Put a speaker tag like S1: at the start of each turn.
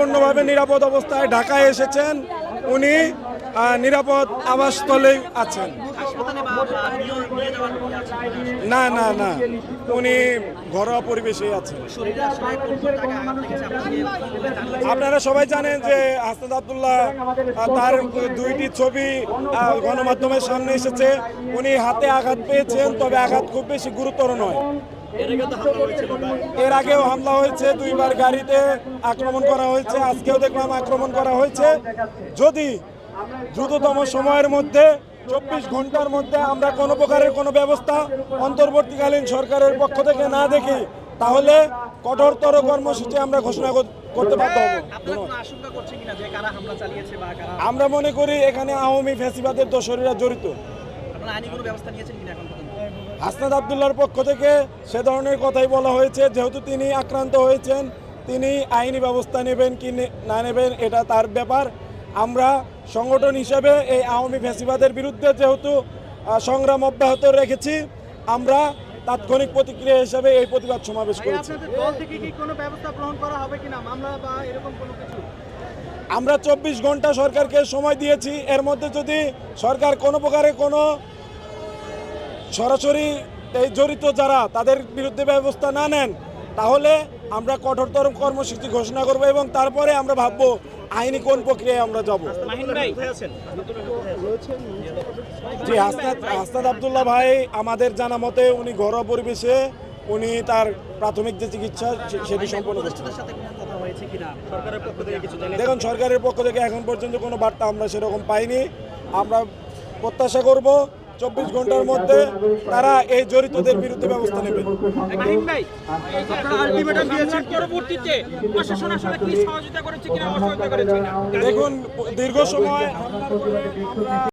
S1: সম্পূর্ণভাবে নিরাপদ অবস্থায় ঢাকায় এসেছেন। উনি নিরাপদ আবাসস্থলেই আছেন? না না না। উনি ঘরোয়া পরিবেশে আছেন। আপনারা সবাই জানেন যে হাসনাদ আবদুল্লাহ তার দুইটি ছবি গণমাধ্যমের সামনে এসেছে। উনি হাতে আঘাত পেয়েছেন, তবে আঘাত খুব বেশি গুরুতর নয়।
S2: এর
S1: আগেও হামলা হয়েছে দুইবার গাড়িতে আক্রমণ করা হয়েছে আজকেও দেখলাম আক্রমণ করা হয়েছে। যদি দ্রুততম সময়ের মধ্যে চব্বিশ ঘণ্টার মধ্যে আমরা কোনো প্রকারের কোনো ব্যবস্থা অন্তর্বর্তীকালীন সরকারের পক্ষ থেকে না দেখি তাহলে কঠোরতর কর্মসূচি আমরা ঘোষণা করতে বাধ্য হব। আমরা মনে করি এখানে আওয়ামী ফ্যাসিবাদের দোসরীরা জড়িত।
S2: আইনি কোনো ব্যবস্থা নিয়েছেন কিনা এখন পর্যন্ত?
S1: হাসনাদ আবদুল্লার পক্ষ থেকে সে ধরনের কথাই বলা হয়েছে। যেহেতু তিনি আক্রান্ত হয়েছেন তিনি আইনি ব্যবস্থা নেবেন কি নে- নেবেন এটা তার ব্যাপার। আমরা সংগঠন হিসেবে এই আওয়ামী ফেসিবাদের বিরুদ্ধে যেহেতু সংগ্রাম অব্যাহত রেখেছি আমরা তাৎক্ষণিক প্রতিক্রিয়া হিসেবে এই প্রতিবাদ সমাবেশ করেছি। আমরা চব্বিশ ঘণ্টা সরকারকে সময় দিয়েছি। এর মধ্যে যদি সরকার কোনো প্রকারে কোনো সরাসরি এই জড়িত যারা তাদের বিরুদ্ধে ব্যবস্থা না নেন তাহলে আমরা কঠোরতর কর্মসূচি ঘোষণা করব এবং তারপরে আমরা ভাববো আইনি কোন প্রক্রিয়ায় আমরা যাব। জি হাসনাত হাসনাত আবদুল্লাহ ভাই আমাদের জানা মতে উনি ঘরোয়া পরিবেশে উনি তার প্রাথমিক যে চিকিৎসা সেটি সম্পন্ন করছেন দেখুন সরকারের পক্ষ থেকে এখন পর্যন্ত কোনো বার্তা আমরা সেরকম পাইনি। আমরা প্রত্যাশা করব চব্বিশ ঘণ্টার মধ্যে তারা এই জড়িতদের বিরুদ্ধে ব্যবস্থা নেবে।
S3: মাহিম ভাই আলটিমেটাম দিয়েছেন পরবর্তীতে। প্রশাসন আসলে কি সহযোগিতা করেছে কিনা অসহযোগিতা করেছে কিনা?
S1: দেখুন দীর্ঘ সময়